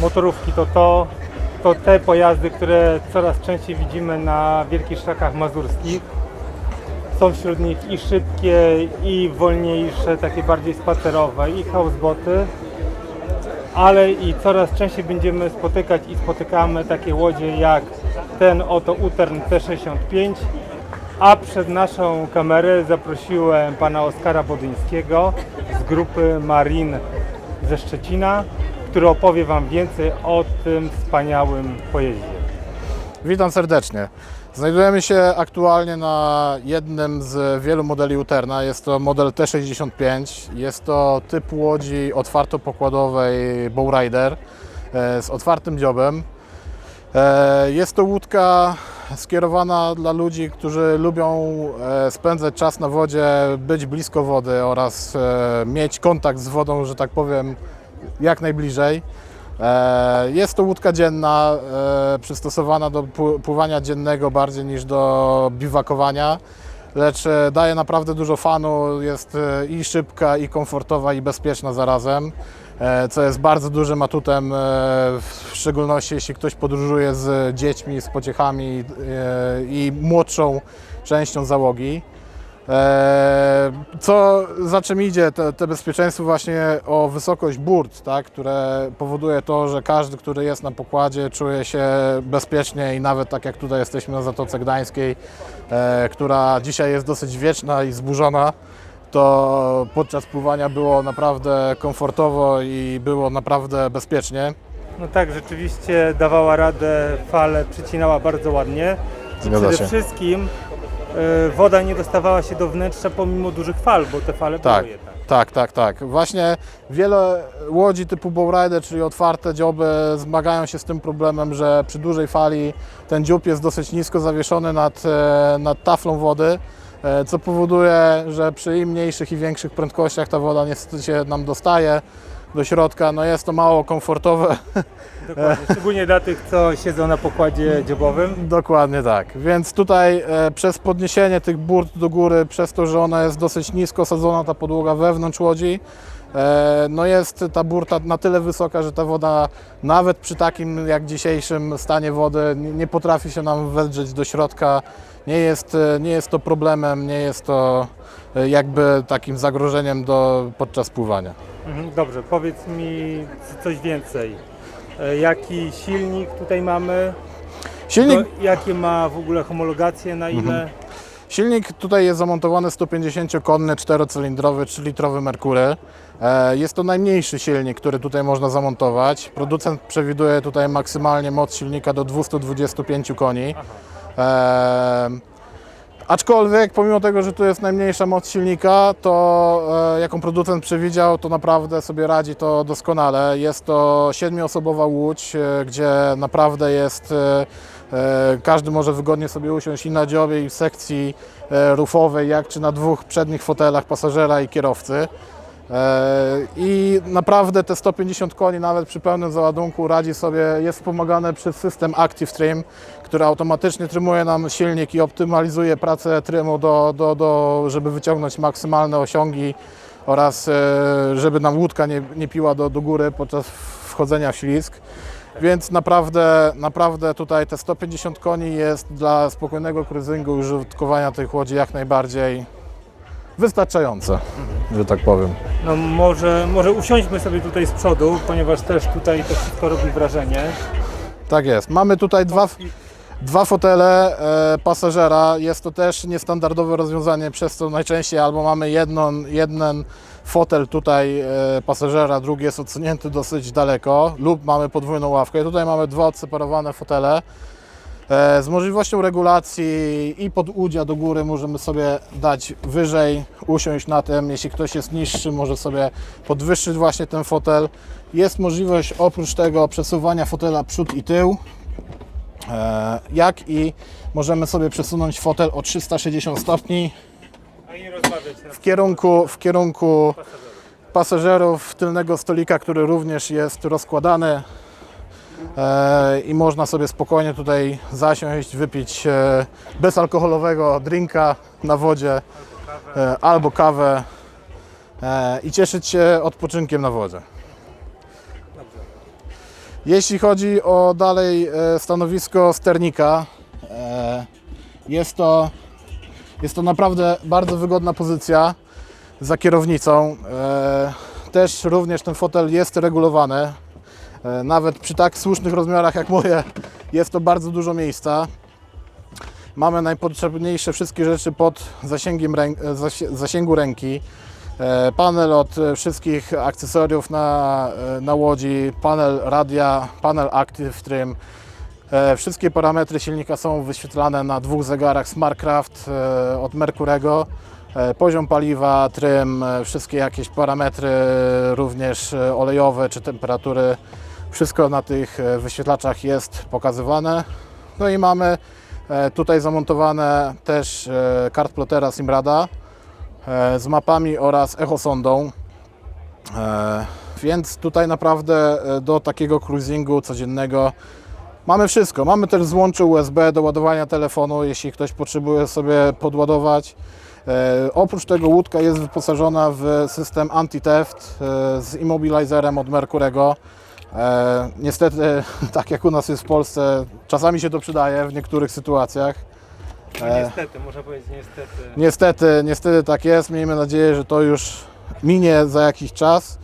motorówki to to, to te pojazdy, które coraz częściej widzimy na wielkich szlakach mazurskich. Są wśród nich i szybkie, i wolniejsze, takie bardziej spacerowe, i houseboty, ale i coraz częściej będziemy spotykać i spotykamy takie łodzie jak ten oto Utern T65, a przed naszą kamerę zaprosiłem pana Oskara Bodyńskiego z grupy Marin ze Szczecina, który opowie Wam więcej o tym wspaniałym pojeździe. Witam serdecznie. Znajdujemy się aktualnie na jednym z wielu modeli Uterna. Jest to model T65. Jest to typ łodzi otwartopokładowej Bowrider e, z otwartym dziobem. E, Jest to łódka skierowana dla ludzi, którzy lubią e, spędzać czas na wodzie, być blisko wody oraz mieć kontakt z wodą, że tak powiem, jak najbliżej. E, Jest to łódka dzienna, e, przystosowana do pł- pływania dziennego bardziej niż do biwakowania, lecz e, daje naprawdę dużo fanu, jest i szybka, i komfortowa, i bezpieczna zarazem, co jest bardzo dużym atutem, w szczególności jeśli ktoś podróżuje z dziećmi, z pociechami i młodszą częścią załogi. E, Co za czym idzie, te, te bezpieczeństwo właśnie o wysokość burt, tak, które powoduje to, że każdy, który jest na pokładzie, czuje się bezpiecznie i nawet tak jak tutaj jesteśmy na Zatoce Gdańskiej, e, która dzisiaj jest dosyć wieczna i zburzona, to podczas pływania było naprawdę komfortowo i było naprawdę bezpiecznie. No tak, rzeczywiście dawała radę, fale przycinała bardzo ładnie. I przede wszystkim woda nie dostawała się do wnętrza pomimo dużych fal, bo te fale Tak, były jednak. tak, tak, tak. Właśnie wiele łodzi typu Bowrider, czyli otwarte dzioby, zmagają się z tym problemem, że przy dużej fali ten dziób jest dosyć nisko zawieszony nad, e, nad taflą wody, e, co powoduje, że przy mniejszych i większych prędkościach ta woda niestety się nam dostaje do środka. No jest to mało komfortowe. Dokładnie. Szczególnie dla tych, co siedzą na pokładzie dziobowym. Dokładnie tak. Więc tutaj e, przez podniesienie tych burt do góry, przez to, że ona jest dosyć nisko sadzona, ta podłoga wewnątrz łodzi, e, no jest ta burta na tyle wysoka, że ta woda nawet przy takim jak dzisiejszym stanie wody nie, nie potrafi się nam wedrzeć do środka. Nie jest, e, nie jest to problemem, nie jest to e, jakby takim zagrożeniem do, podczas pływania. Mhm, Dobrze, powiedz mi coś więcej. E, Jaki silnik tutaj mamy? Silnik To, jakie ma w ogóle homologacje, na ile? Mhm. Silnik tutaj jest zamontowany 150-konny, 4-cylindrowy, 3-litrowy Mercury. E, Jest to najmniejszy silnik, który tutaj można zamontować. Producent przewiduje tutaj maksymalnie moc silnika do 225 koni. E, Aczkolwiek, pomimo tego, że tu jest najmniejsza moc silnika, to e, jaką producent przewidział, to naprawdę sobie radzi to doskonale. Jest to siedmioosobowa łódź, e, gdzie naprawdę jest, e, e, każdy może wygodnie sobie usiąść i na dziobie, i w sekcji e, rufowej, jak czy na dwóch przednich fotelach pasażera i kierowcy. E, I naprawdę te 150 koni nawet przy pełnym załadunku radzi sobie, jest wspomagane przez system Active Trim, który automatycznie trymuje nam silnik i optymalizuje pracę trymu, do, do, do, żeby wyciągnąć maksymalne osiągi oraz e, żeby nam łódka nie, nie piła do, do góry podczas wchodzenia w. Więc naprawdę, naprawdę tutaj te 150 koni jest dla spokojnego cruisingu i użytkowania tych łodzi jak najbardziej wystarczające, że tak powiem. No może, może usiądźmy sobie tutaj z przodu, ponieważ też tutaj to wszystko robi wrażenie. Tak jest. Mamy tutaj dwa, dwa fotele e, pasażera. Jest to też niestandardowe rozwiązanie, przez co najczęściej albo mamy jedną, jeden fotel tutaj e, pasażera, drugi jest odsunięty dosyć daleko, lub mamy podwójną ławkę. I tutaj mamy dwa odseparowane fotele. E, Z możliwością regulacji i podłudzia do góry możemy sobie dać wyżej, usiąść na tym. Jeśli ktoś jest niższy, może sobie podwyższyć właśnie ten fotel. Jest możliwość oprócz tego przesuwania fotela przód i tył, e, jak i możemy sobie przesunąć fotel o 360 stopni w kierunku, w kierunku pasażerów. tylnego stolika, który również jest rozkładany i można sobie spokojnie tutaj zasiąść, wypić e, bezalkoholowego drinka na wodzie e, albo kawę e, i cieszyć się odpoczynkiem na wodzie. Jeśli chodzi o dalej e, stanowisko sternika, e, jest to, jest to naprawdę bardzo wygodna pozycja za kierownicą. E, Też również ten fotel jest regulowany. E, Nawet przy tak słusznych rozmiarach jak moje jest to bardzo dużo miejsca. Mamy najpotrzebniejsze wszystkie rzeczy pod zasięgiem e, zasięgu ręki. E, Panel od wszystkich akcesoriów na, na łodzi, panel radia, panel Active Trim. Wszystkie parametry silnika są wyświetlane na dwóch zegarach Smartcraft od Mercurego. Poziom paliwa, trym, wszystkie jakieś parametry również olejowe czy temperatury. Wszystko na tych e, wyświetlaczach jest pokazywane. No i mamy e, tutaj zamontowane też e, kartplotera Simrada e, z mapami oraz echosondą. Więc tutaj naprawdę do takiego cruisingu codziennego mamy wszystko. Mamy też złącze USB do ładowania telefonu, jeśli ktoś potrzebuje sobie podładować. Oprócz tego łódka jest wyposażona w system anti-theft z immobilizerem od Mercurego. E, niestety, tak jak u nas jest w Polsce, czasami się to przydaje w niektórych sytuacjach. No E. niestety, można powiedzieć niestety. Niestety, niestety tak jest. Miejmy nadzieję, że to już minie za jakiś czas.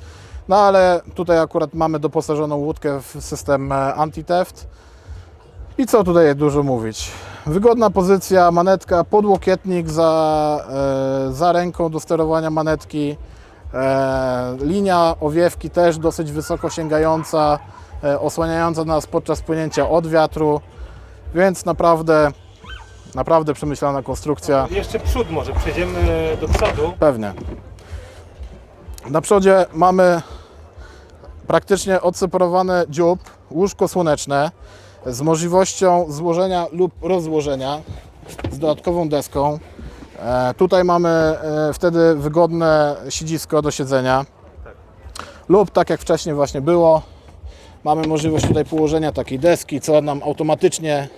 No ale tutaj akurat mamy doposażoną łódkę w system e, anti-theft. I co tutaj dużo mówić? Wygodna pozycja, manetka, podłokietnik za, e, za ręką do sterowania manetki. E, linia owiewki też dosyć wysoko sięgająca, e, osłaniająca nas podczas płynięcia od wiatru. Więc naprawdę, naprawdę przemyślana konstrukcja. Jeszcze przód może, przejdziemy do przodu. Pewnie. Na przodzie mamy praktycznie odseparowane dziób, łóżko słoneczne z możliwością złożenia lub rozłożenia z dodatkową deską. E, tutaj mamy e, wtedy wygodne siedzisko do siedzenia. Lub tak jak wcześniej właśnie było, mamy możliwość tutaj położenia takiej deski, co nam automatycznie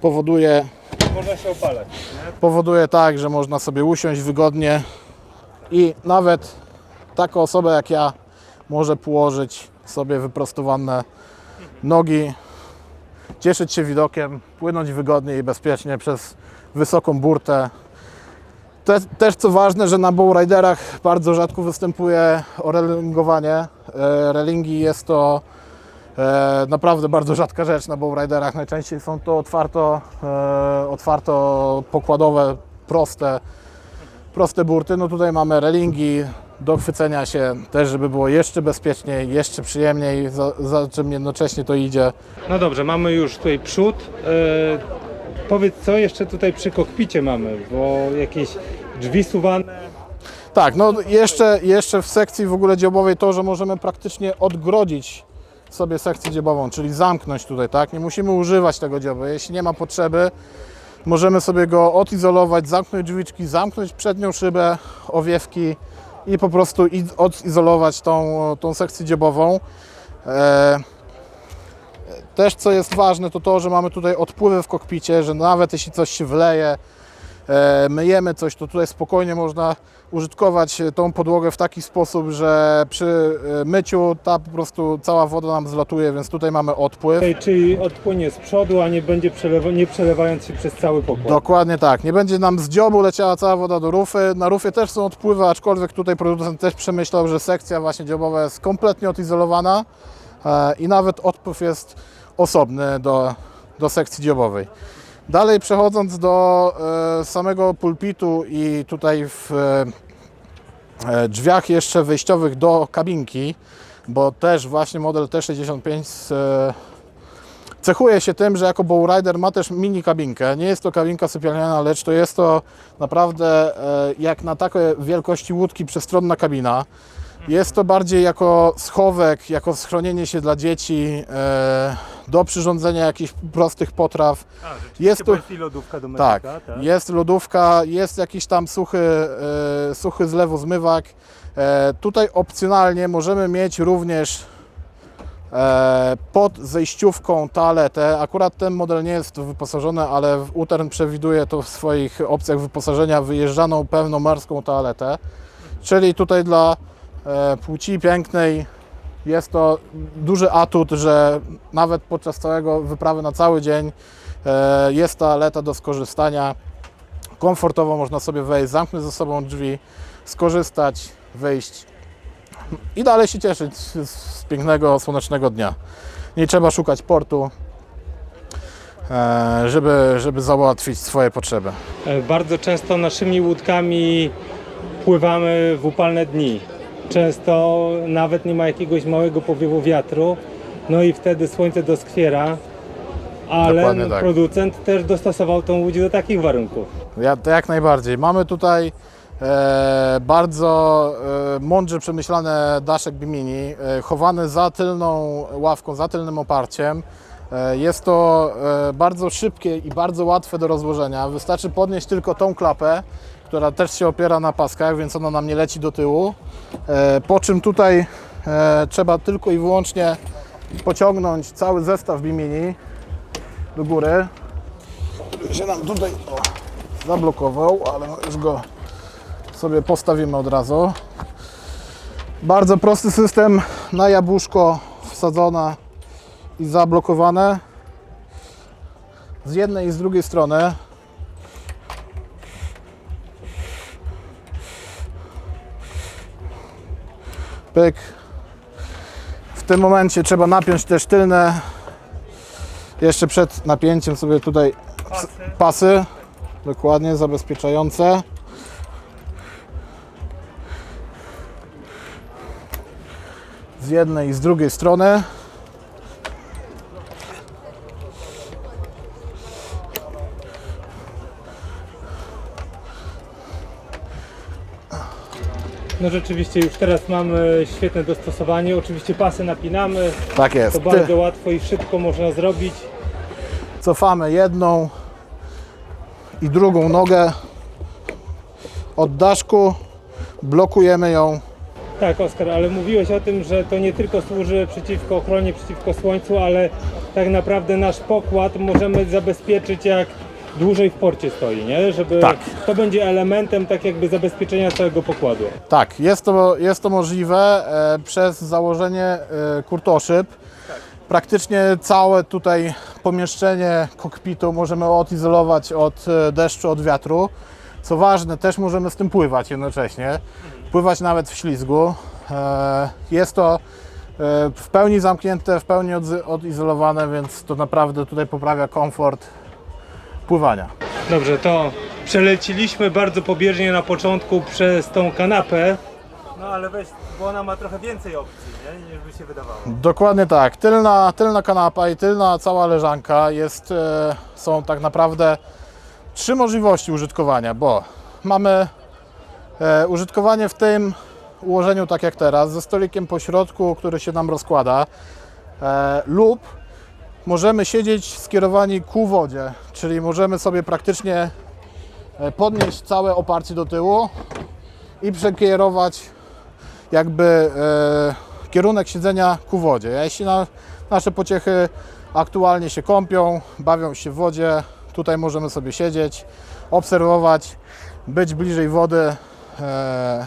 powoduje Można się opalać. Nie? powoduje tak, że można sobie usiąść wygodnie i nawet taka osoba jak ja może położyć sobie wyprostowane nogi, cieszyć się widokiem, płynąć wygodnie i bezpiecznie przez wysoką burtę. Te, też co ważne, że na bowriderach bardzo rzadko występuje orelingowanie. E, Relingi jest to E, naprawdę bardzo rzadka rzecz na bowriderach. Najczęściej są to otwarto, e, otwarto pokładowe, proste, proste burty. No tutaj mamy relingi do chwycenia się też, żeby było jeszcze bezpieczniej, jeszcze przyjemniej, za, za czym jednocześnie to idzie. No dobrze, mamy już tutaj przód. Powiedz, co jeszcze tutaj przy kokpicie mamy, bo jakieś drzwi suwane. Tak, no jeszcze, jeszcze w sekcji w ogóle dziobowej to, że możemy praktycznie odgrodzić sobie sekcję dziobową, czyli zamknąć tutaj, tak? Nie musimy używać tego dziobu. Jeśli nie ma potrzeby, możemy sobie go odizolować, zamknąć drzwiczki, zamknąć przednią szybę, owiewki i po prostu odizolować tą, tą sekcję dziobową. E, też co jest ważne, to to, że mamy tutaj odpływy w kokpicie, że nawet jeśli coś się wleje, e, myjemy coś, to tutaj spokojnie można użytkować e, tą podłogę w taki sposób, że przy e, myciu ta po prostu cała woda nam zlatuje, więc tutaj mamy odpływ. Czyli odpłynie z przodu, a nie będzie przelewa, nie przelewając się przez cały pokład. Dokładnie tak. Nie będzie nam z dziobu leciała cała woda do rufy. Na rufie też są odpływy, aczkolwiek tutaj producent też przemyślał, że sekcja właśnie dziobowa jest kompletnie odizolowana i nawet odpływ jest osobny do, do sekcji dziobowej. Dalej przechodząc do e, samego pulpitu i tutaj w e, e, drzwiach jeszcze wejściowych do kabinki, bo też właśnie model T65 e, cechuje się tym, że jako Bowrider ma też mini kabinkę. Nie jest to kabinka sypialniana, lecz to jest to naprawdę e, jak na takie wielkości łódki przestronna kabina. Jest to bardziej jako schowek, jako schronienie się dla dzieci, e, do przyrządzenia jakichś prostych potraw. A, Jest tu- jest i lodówka do Tak, tak? jest lodówka, jest jakiś tam suchy, e, suchy zlewozmywak. E, tutaj opcjonalnie możemy mieć również e, pod zejściówką toaletę. Akurat ten model nie jest wyposażony, ale Utern przewiduje to w swoich opcjach wyposażenia wyjeżdżaną pełną morską toaletę. Czyli tutaj dla płci pięknej Jest to duży atut, że nawet podczas całego wyprawy na cały dzień e, jest ta aleta do skorzystania. Komfortowo można sobie wejść, zamknąć ze sobą drzwi, skorzystać, wyjść i dalej się cieszyć z, pięknego, słonecznego dnia. Nie trzeba szukać portu, e, żeby, żeby załatwić swoje potrzeby. E, Bardzo często naszymi łódkami pływamy w upalne dni. Często nawet nie ma jakiegoś małego powiewu wiatru, no i wtedy słońce doskwiera, ale Dokładnie tak. producent też dostosował tą łódź do takich warunków. Ja, to jak najbardziej. Mamy tutaj e, bardzo e, mądrze przemyślane daszek Bimini, e, chowany za tylną ławką, za tylnym oparciem. E, jest to e, bardzo szybkie i bardzo łatwe do rozłożenia. Wystarczy podnieść tylko tą klapę, która też się opiera na paskach, więc ona nam nie leci do tyłu. E, po czym tutaj trzeba tylko i wyłącznie pociągnąć cały zestaw Bimini do góry. Się nam tutaj zablokował, ale no już go sobie postawimy od razu. Bardzo prosty system na jabłuszko wsadzone i zablokowane z jednej i z drugiej strony. Pyk. W tym momencie trzeba napiąć też tylne. Jeszcze przed napięciem sobie tutaj pasy, dokładnie zabezpieczające. Z jednej i z drugiej strony. No rzeczywiście już teraz mamy świetne dostosowanie. Oczywiście pasy napinamy, Tak jest. to bardzo łatwo i szybko można zrobić. Cofamy jedną i drugą nogę od daszku, blokujemy ją. Tak, Oskar, ale mówiłeś o tym, że to nie tylko służy przeciwko ochronie, przeciwko słońcu, ale tak naprawdę nasz pokład możemy zabezpieczyć jak dłużej w porcie stoi, nie? Żeby Tak. to będzie elementem tak jakby zabezpieczenia całego pokładu. Tak, jest to, jest to możliwe e, przez założenie e, kurtoszyb. Praktycznie całe tutaj pomieszczenie kokpitu możemy odizolować od e, deszczu, od wiatru. Co ważne, też możemy z tym pływać jednocześnie. Pływać nawet w ślizgu. E, Jest to e, w pełni zamknięte, w pełni odizolowane, więc to naprawdę tutaj poprawia komfort pływania. Dobrze, to przeleciliśmy bardzo pobieżnie na początku przez tą kanapę. No ale weź, bo ona ma trochę więcej opcji, nie? niż by się wydawało. Dokładnie tak. Tylna, tylna kanapa i tylna cała leżanka jest, e, są tak naprawdę trzy możliwości użytkowania, bo mamy e, użytkowanie w tym ułożeniu tak jak teraz, ze stolikiem po środku, który się nam rozkłada, e, lub możemy siedzieć skierowani ku wodzie, czyli możemy sobie praktycznie e, podnieść całe oparcie do tyłu i przekierować jakby e, kierunek siedzenia ku wodzie. Jeśli na, nasze pociechy aktualnie się kąpią, bawią się w wodzie, tutaj możemy sobie siedzieć, obserwować, być bliżej wody e,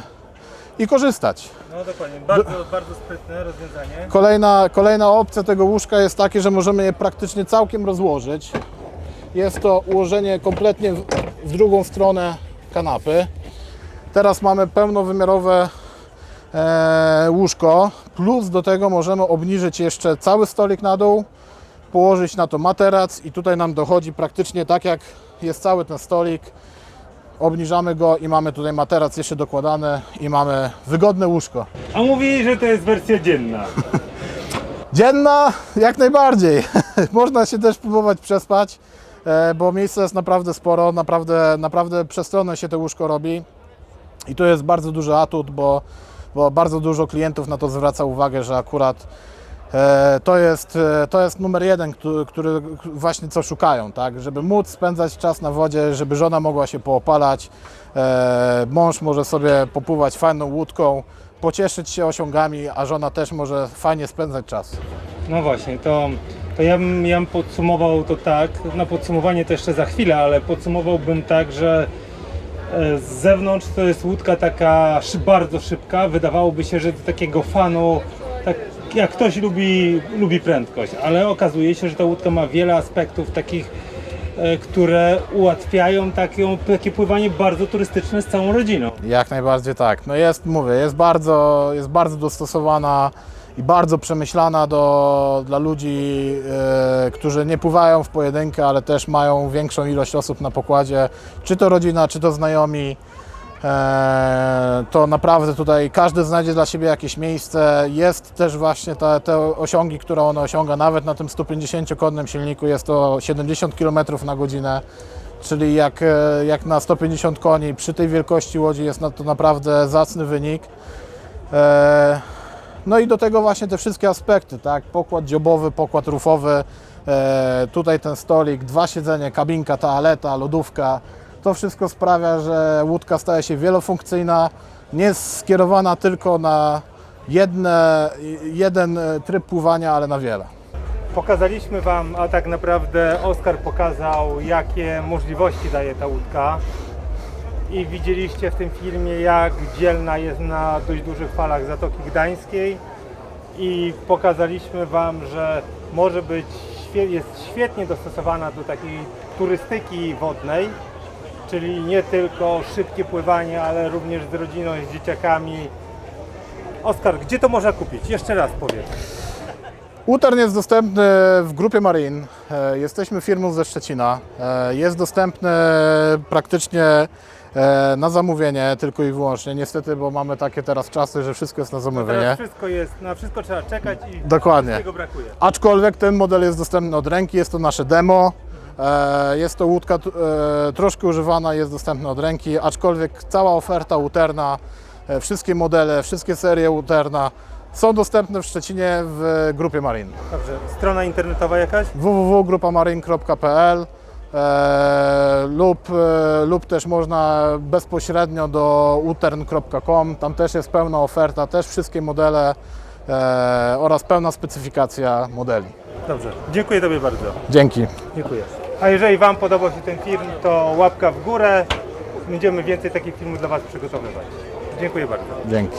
i korzystać. No dokładnie, bardzo, bardzo sprytne rozwiązanie. Kolejna, kolejna opcja tego łóżka jest takie, że możemy je praktycznie całkiem rozłożyć. Jest to ułożenie kompletnie w, w drugą stronę kanapy. Teraz mamy pełnowymiarowe e, łóżko, plus do tego możemy obniżyć jeszcze cały stolik na dół, położyć na to materac i tutaj nam dochodzi praktycznie tak jak jest cały ten stolik. Obniżamy go i mamy tutaj materac jeszcze dokładany i mamy wygodne łóżko. A mówili, że to jest wersja dzienna. Dzienna jak najbardziej. Można się też próbować przespać, e, bo miejsca jest naprawdę sporo, naprawdę, naprawdę przestronne się to łóżko robi. I to jest bardzo duży atut, bo, bo bardzo dużo klientów na to zwraca uwagę, że akurat to jest, e, to jest numer jeden, który, który właśnie co szukają, tak? Żeby móc spędzać czas na wodzie, żeby żona mogła się poopalać, e, mąż może sobie popływać fajną łódką, pocieszyć się osiągami, a żona też może fajnie spędzać czas. No właśnie, to, to ja, bym, ja bym podsumował to tak, na podsumowanie to jeszcze za chwilę, ale podsumowałbym tak, że e, z zewnątrz to jest łódka taka bardzo szybka, wydawałoby się, że do takiego fanu tak jak ktoś lubi, lubi prędkość, ale okazuje się, że ta łódka ma wiele aspektów takich, e, które ułatwiają taką, takie pływanie bardzo turystyczne z całą rodziną. Jak najbardziej tak. No jest, mówię, jest bardzo, jest bardzo dostosowana i bardzo przemyślana do, dla ludzi, e, którzy nie pływają w pojedynkę, ale też mają większą ilość osób na pokładzie, czy to rodzina, czy to znajomi. E, to naprawdę tutaj każdy znajdzie dla siebie jakieś miejsce. Jest też właśnie te, te osiągi, które ona osiąga, nawet na tym 150-konnym silniku jest to 70 km na godzinę. Czyli jak, e, jak na 150 koni przy tej wielkości łodzi jest to naprawdę zacny wynik. E, No i do tego właśnie te wszystkie aspekty, tak? Pokład dziobowy, pokład rufowy, e, tutaj ten stolik, dwa siedzenie, kabinka, toaleta, lodówka. To wszystko sprawia, że łódka staje się wielofunkcyjna, nie jest skierowana tylko na jedne, jeden tryb pływania, ale na wiele. Pokazaliśmy Wam, a tak naprawdę Oskar pokazał, jakie możliwości daje ta łódka. I widzieliście w tym filmie, jak dzielna jest na dość dużych falach Zatoki Gdańskiej. I pokazaliśmy Wam, że może być, jest świetnie dostosowana do takiej turystyki wodnej, czyli nie tylko szybkie pływanie, ale również z rodziną, z dzieciakami. Oskar, gdzie to można kupić? Jeszcze raz powiedz. Utern jest dostępny w grupie Marin. E, Jesteśmy firmą ze Szczecina. E, Jest dostępny praktycznie e, na zamówienie tylko i wyłącznie. Niestety, bo mamy takie teraz czasy, że wszystko jest na Teraz zamówienie. wszystko jest, na wszystko trzeba czekać i Dokładnie. wszystkiego brakuje. Aczkolwiek ten model jest dostępny od ręki, jest to nasze demo. E, Jest to łódka e, troszkę używana, jest dostępna od ręki, aczkolwiek cała oferta Uterna, e, wszystkie modele, wszystkie serie Uterna są dostępne w Szczecinie w grupie Marin. Dobrze, strona internetowa jakaś? www.grupamarin.pl e, lub, e, lub też można bezpośrednio do utern.com. Tam też jest pełna oferta, też wszystkie modele e, oraz pełna specyfikacja modeli. Dobrze, dziękuję Tobie bardzo. Dzięki. Dziękuję. A jeżeli Wam podobał się ten film, to łapka w górę. Będziemy więcej takich filmów dla Was przygotowywać. Dziękuję bardzo. Dzięki.